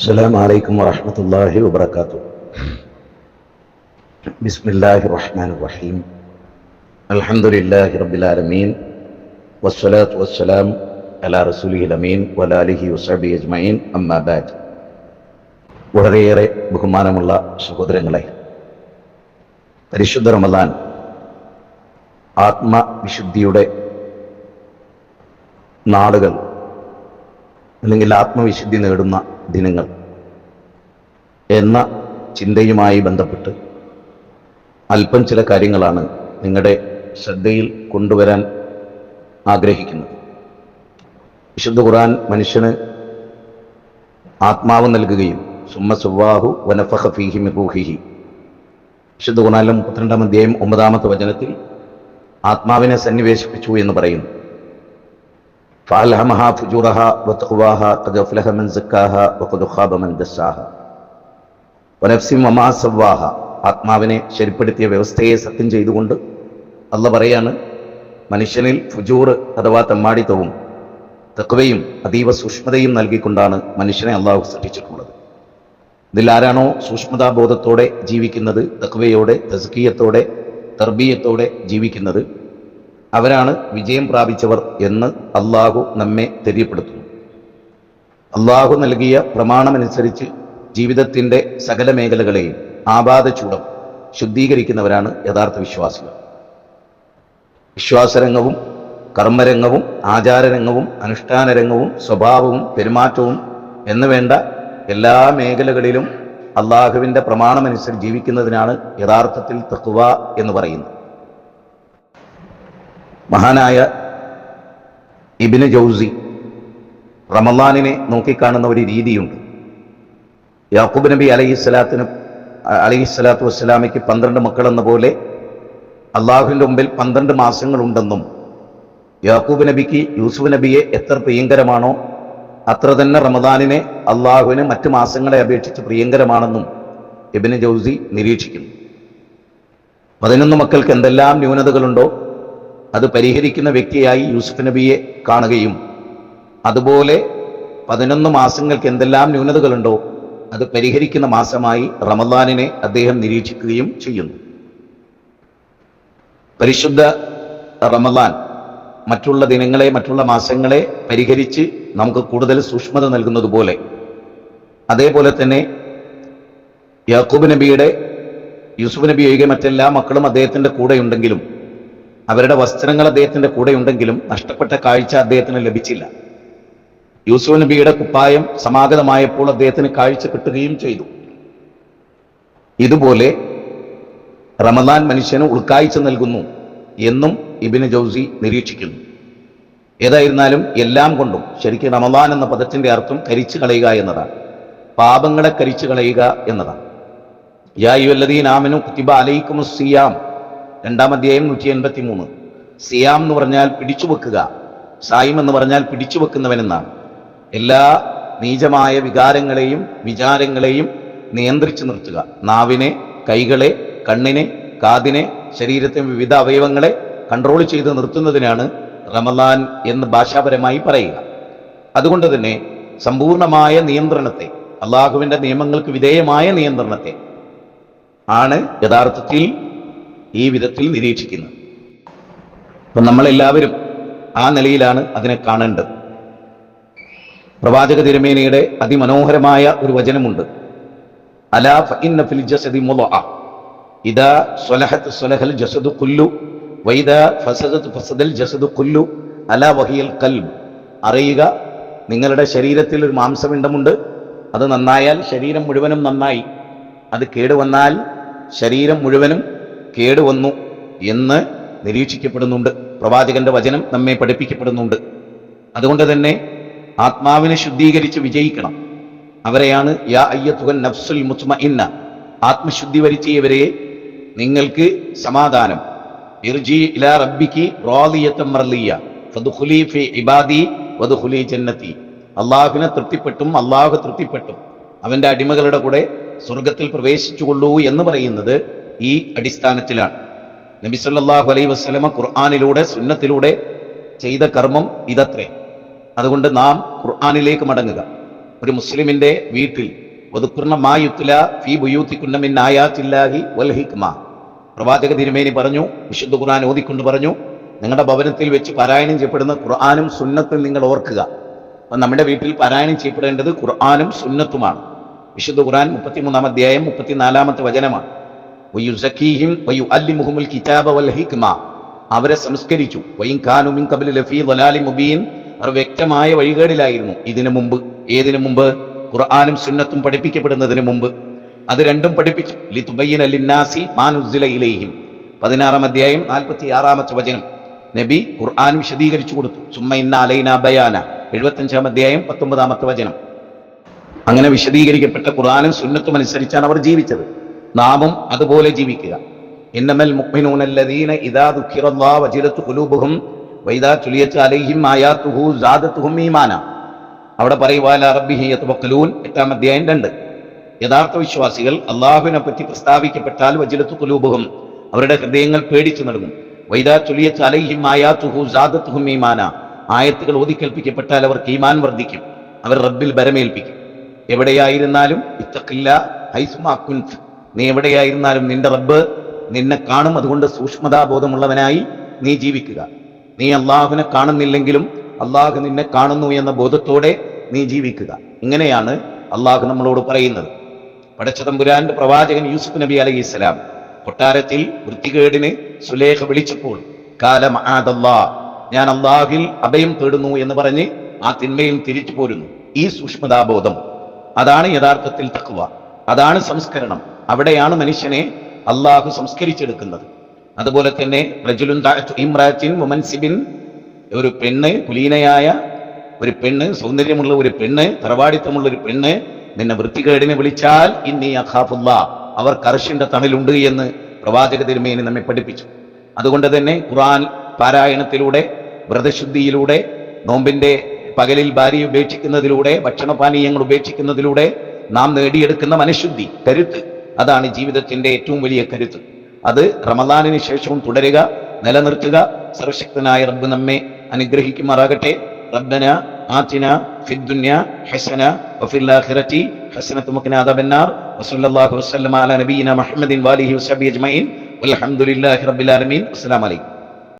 السلام عليكم ورحمة الله وبركاته بسم الله الرحمن الرحيم الحمد لله رب العالمين والصلاة والسلام على رسوله الأمين وعلى آله وصحبه أجمعين أما بعد വളരെയേറെ ബഹുമാനമുള്ള സഹോദരങ്ങളെ പരിശുദ്ധ റമദാൻ ആത്മവിശുദ്ധിയുടെ നാളുകൾ അല്ലെങ്കിൽ ആത്മവിശുദ്ധി നേടുന്ന ദിനങ്ങൾ എന്ന ചിന്തയുമായി ബന്ധപ്പെട്ട് അല്പം ചില കാര്യങ്ങളാണ് നിങ്ങളുടെ ശ്രദ്ധയിൽ കൊണ്ടുവരാൻ ആഗ്രഹിക്കുന്നത്. വിശുദ്ധ ഖുർആൻ മനുഷ്യന് ആത്മാവ് നൽകുകയും സുമ്മ സുവാഹു വനഫഹ ഫീഹി മിഹൂഹിഹി വിശുദ്ധ ഖുർആനിലെ മുപ്പത്തിരണ്ടാം അധ്യായം ഒമ്പതാമത്തെ വചനത്തിൽ ആത്മാവിനെ സന്നിവേശിപ്പിച്ചു എന്ന് പറയുന്നു. فألهمها فجورها وتقواها قد أفلح من زكاها وقد خاب من دساها ونفس وما سواها ആത്മാവിനെ ശരിപ്പെടുത്തിയ വ്യവസ്ഥയെ സത്യം ചെയ്തുകൊണ്ട് അല്ല പറയാണ് മനുഷ്യനിൽ ഫുജൂർ അഥവാ തെമ്മാടിത്തവും തെക്കുവയും അതീവ സൂക്ഷ്മതയും നൽകിക്കൊണ്ടാണ് മനുഷ്യനെ അള്ളാഹു സൃഷ്ടിച്ചിട്ടുള്ളത് ഇതിൽ ആരാണോ സൂക്ഷ്മതാബോധത്തോടെ ജീവിക്കുന്നത് തെക്കുവയോടെ തസ്കീയത്തോടെ തർബീയത്തോടെ ജീവിക്കുന്നത് അവരാണ് വിജയം പ്രാപിച്ചവർ എന്ന് അള്ളാഹു നമ്മെ തെര്യപ്പെടുത്തുന്നു. അള്ളാഹു നൽകിയ പ്രമാണമനുസരിച്ച് ജീവിതത്തിന്റെ സകല മേഖലകളെയും ആപാദചൂടം ശുദ്ധീകരിക്കുന്നവരാണ് യഥാർത്ഥ വിശ്വാസികൾ. വിശ്വാസരംഗവും കർമ്മരംഗവും ആചാരരംഗവും അനുഷ്ഠാനരംഗവും സ്വഭാവവും പെരുമാറ്റവും എന്ന് വേണ്ട എല്ലാ മേഖലകളിലും അള്ളാഹുവിന്റെ പ്രമാണമനുസരിച്ച് ജീവിക്കുന്നതിനാണ് യഥാർത്ഥത്തിൽ തക്കുവ എന്ന് പറയുന്നത്. മഹാനായ ഇബിന് ജൗസി റമലാനിനെ നോക്കിക്കാണുന്ന ഒരു രീതിയുണ്ട്. യാക്കൂബ് നബി അലൈഹി സ്വലാത്തിന് അലൈഹി സ്വലാത്തു വസ്സലാമയ്ക്ക് പന്ത്രണ്ട് മക്കളെന്ന പോലെ അള്ളാഹുവിന്റെ മുമ്പിൽ പന്ത്രണ്ട് മാസങ്ങളുണ്ടെന്നും യാക്കൂബ് നബിക്ക് യൂസുഫ് നബിയെ എത്ര പ്രിയങ്കരമാണോ അത്ര തന്നെ റമദാനിനെ അള്ളാഹുവിന് മറ്റ് മാസങ്ങളെ അപേക്ഷിച്ച് പ്രിയങ്കരമാണെന്നും ഇബിന് ജൗസി നിരീക്ഷിക്കുന്നു. പതിനൊന്ന് മക്കൾക്ക് എന്തെല്ലാം ന്യൂനതകളുണ്ടോ? അത് പരിഹരിക്കുന്ന വ്യക്തിയായി യൂസുഫ് നബിയെ കാണുകയും അതുപോലെ പതിനൊന്ന് മാസങ്ങൾക്ക് എന്തെല്ലാം ന്യൂനതകളുണ്ടോ അത് പരിഹരിക്കുന്ന മാസമായി റമദാനിനെ അദ്ദേഹം നിരീക്ഷിക്കുകയും ചെയ്യുന്നു. പരിശുദ്ധ റമദാൻ മറ്റുള്ള ദിനങ്ങളെ മറ്റുള്ള മാസങ്ങളെ പരിഹരിച്ച് നമുക്ക് കൂടുതൽ സൂക്ഷ്മത നൽകുന്നത് പോലെ അതേപോലെ തന്നെ യാക്കൂബ് നബിയുടെ യൂസുഫ് നബി ഒഴികെ മറ്റെല്ലാ മക്കളും അദ്ദേഹത്തിന്റെ കൂടെ ഉണ്ടെങ്കിലും അവരുടെ വസ്ത്രങ്ങൾ അദ്ദേഹത്തിന്റെ കൂടെ ഉണ്ടെങ്കിലും നഷ്ടപ്പെട്ട കാഴ്ച അദ്ദേഹത്തിന് ലഭിച്ചില്ല. യൂസുഫ് നബിയുടെ കുപ്പായം സമാഗതമായപ്പോൾ അദ്ദേഹത്തിന് കാഴ്ച കിട്ടുകയും ചെയ്തു. ഇതുപോലെ റമദാൻ മനുഷ്യന് ഉൾക്കാഴ്ച നൽകുന്നു എന്നും ഇബിന് ജൗസി നിരീക്ഷിക്കുന്നു. ഏതായിരുന്നാലും എല്ലാം കൊണ്ടും ശരിക്കും റമദാൻ എന്ന പദത്തിന്റെ അർത്ഥം കരിച്ചു കളയുക എന്നതാണ്. പാപങ്ങളെ കരിച്ചു കളയുക എന്നതാണ്. യാ യുവല്ലദീൻ ആമനു കുത്തിബ അലൈക്കും സിയാം രണ്ടാം അധ്യായം നൂറ്റി എൺപത്തി മൂന്ന് സിയാം എന്ന് പറഞ്ഞാൽ പിടിച്ചു വെക്കുക. സായിം എന്ന് പറഞ്ഞാൽ പിടിച്ചു വെക്കുന്നവനെന്നാണ് എല്ലാ നീചമായ വികാരങ്ങളെയും വിചാരങ്ങളെയും നിയന്ത്രിച്ചു നിർത്തുക. നാവിനെ കൈകളെ കണ്ണിനെ കാതിനെ ശരീരത്തെ വിവിധ അവയവങ്ങളെ കൺട്രോൾ ചെയ്ത് നിർത്തുന്നതിനാണ് റമലാൻ എന്ന് ഭാഷാപരമായി പറയുക. അതുകൊണ്ട് തന്നെ സമ്പൂർണമായ നിയന്ത്രണത്തെ അള്ളാഹുവിന്റെ നിയമങ്ങൾക്ക് വിധേയമായ നിയന്ത്രണത്തെ ആണ് യഥാർത്ഥത്തിൽ ഈ വിധത്തിൽ നിരീക്ഷിക്കുന്നത് അപ്പം നമ്മളെല്ലാവരും ആ നിലയിലാണ് അതിനെ കാണേണ്ടത്. പ്രവാചക തിരുമേനയുടെ അതിമനോഹരമായ ഒരു വചനമുണ്ട്. അലാ ഫിൽ ജസദി ഇദാ ജസദു കുല്ലു ഫസദൽ ജസദു കുല്ലു അലാ വഹിയൽ അറിയുക നിങ്ങളുടെ ശരീരത്തിൽ ഒരു മാംസപിണ്ഡമുണ്ട്. അത് നന്നായാൽ ശരീരം മുഴുവനും നന്നായി. അത് കേടുവന്നാൽ ശരീരം മുഴുവനും കേടുവന്നു എന്ന് നിരീക്ഷിക്കപ്പെടുന്നുണ്ട്. പ്രവാചകന്റെ വചനം നമ്മെ പഠിപ്പിക്കപ്പെടുന്നുണ്ട്. അതുകൊണ്ട് തന്നെ ആത്മാവിനെ ശുദ്ധീകരിച്ച് വിജയിക്കണം. അവരെയാണ് യാ അയ്യത്തുകൻ നഫ്സുൽ മുസ്മ ഇന്ന ആത്മശുദ്ധി വരിച്ചവരെ നിങ്ങൾക്ക് സമാധാനം. ഇർജി ഇലാ റബ്ബിക്ക് ഇബാദി അള്ളാഹുവിനെ തൃപ്തിപ്പെട്ടും അള്ളാഹു തൃപ്തിപ്പെട്ടും. അവന്റെ അടിമകളുടെ കൂടെ സ്വർഗത്തിൽ പ്രവേശിച്ചുകൊള്ളൂ എന്ന് പറയുന്നത് ഈ അടിസ്ഥാനത്തിലാണ്. നബി സല്ലാഹു അലൈ വസ്ലമ ഖുർആാനിലൂടെ സുന്നത്തിലൂടെ ചെയ്ത കർമ്മം ഇതത്രേ. അതുകൊണ്ട് നാം ഖുർആാനിലേക്ക് മടങ്ങുക. ഒരു മുസ്ലിമിന്റെ വീട്ടിൽ ഒതുക്കുന്ന മായുത്തില ഫി ബുയൂത്തിക്കുന്ന ആയാത്തില്ലാഹി വൽ ഹിക്മ. പ്രവാചക തിരുമേനി പറഞ്ഞു വിശുദ്ധ ഖുർആൻ ഓതിക്കൊണ്ട് പറഞ്ഞു നിങ്ങളുടെ ഭവനത്തിൽ വെച്ച് പാരായണം ചെയ്യപ്പെടുന്ന ഖുർആാനും സുന്നത്തും നിങ്ങൾ ഓർക്കുക. അപ്പൊ നമ്മുടെ വീട്ടിൽ പാരായണം ചെയ്യപ്പെടേണ്ടത് ഖുർആാനും സുന്നത്തുമാണ്. വിശുദ്ധ ഖുർആൻ മുപ്പത്തിമൂന്നാം അധ്യായം മുപ്പത്തിനാലാമത്തെ വചനമാണ്. അവരെ സംസ്കരിച്ചു. അവർ വ്യക്തമായ വഴികേടിലായിരുന്നു ഇതിനു മുമ്പ്. ഏതിനു മുമ്പ്? ഖുർആാനും സുന്നത്തും പഠിപ്പിക്കപ്പെടുന്നതിന് മുമ്പ്. അത് രണ്ടും പഠിപ്പിച്ചു. ലിതുബയ്യന ലിന്നാസി മാനുസില ഇലൈഹിം. പതിനാറാം അധ്യായം നാൽപ്പത്തി ആറാമത്തെ വചനം. നബി ഖുർആൻ വിശദീകരിച്ചു കൊടുത്തു. സുമ്മ ഇന്ന അലൈന ബയാന. എഴുപത്തഞ്ചാം അധ്യായം പത്തൊമ്പതാമത്തെ വചനം. അങ്ങനെ വിശദീകരിക്കപ്പെട്ട ഖുർആാനും സുന്നത്തും അനുസരിച്ചാണ് അവർ ജീവിച്ചത്. നാമും അതുപോലെ ജീവിക്കുക. ഇന്നമൽ ഇദാ അലൈഹിം അവിടെ പറയുവാല റബ്ബിഹി യതവക്കലൂൻ. എട്ടാം അധ്യായം രണ്ട്. യഥാർത്ഥ വിശ്വാസികൾ അള്ളാഹുവിനെ പറ്റി പ്രസ്താവിക്കപ്പെട്ടാൽ വജിലത്ത് കുലൂബുഹും അവരുടെ ഹൃദയങ്ങൾ പേടിച്ചു നൽകും വൈദാ തുലിയത്ത് അലൈഹിം ആയാത്തുഹു സാദത്തുഹും ഈമാന. ആയത്തുകൾ ഓതിക്കൽപ്പിക്കപ്പെട്ടാൽ അവർക്ക് ഈമാൻ വർദ്ധിക്കും. അവർ റബ്ബിൽ ബരമേൽപ്പിക്കും. എവിടെയായിരുന്നാലും ഇത്തക്കില്ല ഹൈസ്മാക്കുൻത് നീ എവിടെയായിരുന്നാലും നിന്റെ റബ്ബ് നിന്നെ കാണും. അതുകൊണ്ട് സൂക്ഷ്മതാബോധമുള്ളവനായി നീ ജീവിക്കുക. നീ അള്ളാഹുവിനെ കാണുന്നില്ലെങ്കിലും അള്ളാഹു നിന്നെ കാണുന്നു എന്ന ബോധത്തോടെ നീ ജീവിക്കുക. ഇങ്ങനെയാണ് അള്ളാഹു നമ്മളോട് പറയുന്നത്. പടച്ചതമ്പുരാന്റെ പ്രവാചകൻ യൂസുഫ് നബി അലൈഹി ഇസ്ലാം കൊട്ടാരത്തിൽ വൃത്തികേടിന് സുലേഖ വിളിച്ചപ്പോൾ കാലം ആദല്ലാ ഞാൻ അള്ളാഹിൽ അഭയം തേടുന്നു എന്ന് പറഞ്ഞ് ആ തിന്മയിൽ തിരിച്ചു പോരുന്നു. ഈ സൂക്ഷ്മതാബോധം അതാണ് യഥാർത്ഥത്തിൽ തക്കുവ അതാണ് സംസ്കരണം. അവിടെയാണ് മനുഷ്യനെ അള്ളാഹു സംസ്കരിച്ചെടുക്കുന്നത്. അതുപോലെ തന്നെ റജുലുൻ ഇമ്രാറ്റിൻ മുമൻസിബിൻ ഒരു പെണ്ണ് കുലീനയായ ഒരു പെണ്ണ് സൗന്ദര്യമുള്ള ഒരു പെണ്ണ് തറവാടിത്തമുള്ള ഒരു പെണ്ണ് നിന്നെ വൃത്തികേടിനെ വിളിച്ചാൽ ഇന്നി അഖാഫുല്ല അവർ കർഷിന്റെ തണലുണ്ട് എന്ന് പ്രവാചക തിരുമേനി നമ്മെ പഠിപ്പിച്ചു. അതുകൊണ്ട് തന്നെ ഖുറാൻ പാരായണത്തിലൂടെ വ്രതശുദ്ധിയിലൂടെ നോമ്പിന്റെ പകലിൽ ഭാര്യ ഉപേക്ഷിക്കുന്നതിലൂടെ ഭക്ഷണപാനീയങ്ങൾ ഉപേക്ഷിക്കുന്നതിലൂടെ നാം നേടിയെടുക്കുന്ന മനഃശുദ്ധി കരുത്ത് അതാണ് ജീവിതത്തിന്റെ ഏറ്റവും വലിയ കരുത്ത്. അത് റമദാനിന് ശേഷവും തുടരുക നിലനിർത്തുക. സർവശക്തനായ റബ്ബ് നമ്മെ അനുഗ്രഹിക്കുമാറാകട്ടെ. റബ്ബന ആത്തിന ഫിദ്ദുന്യ ഹസന വഫിൽ ആഖിറതി ഹസനത വഖിന അദാബന്നാർ. വസല്ലല്ലാഹു വസല്ലമ അലാ നബിയിന മുഹമ്മദിൻ വാലിഹി വസബി റബ്ബിൽ ആലമീൻ. അസ്സലാമു അലൈക്കും.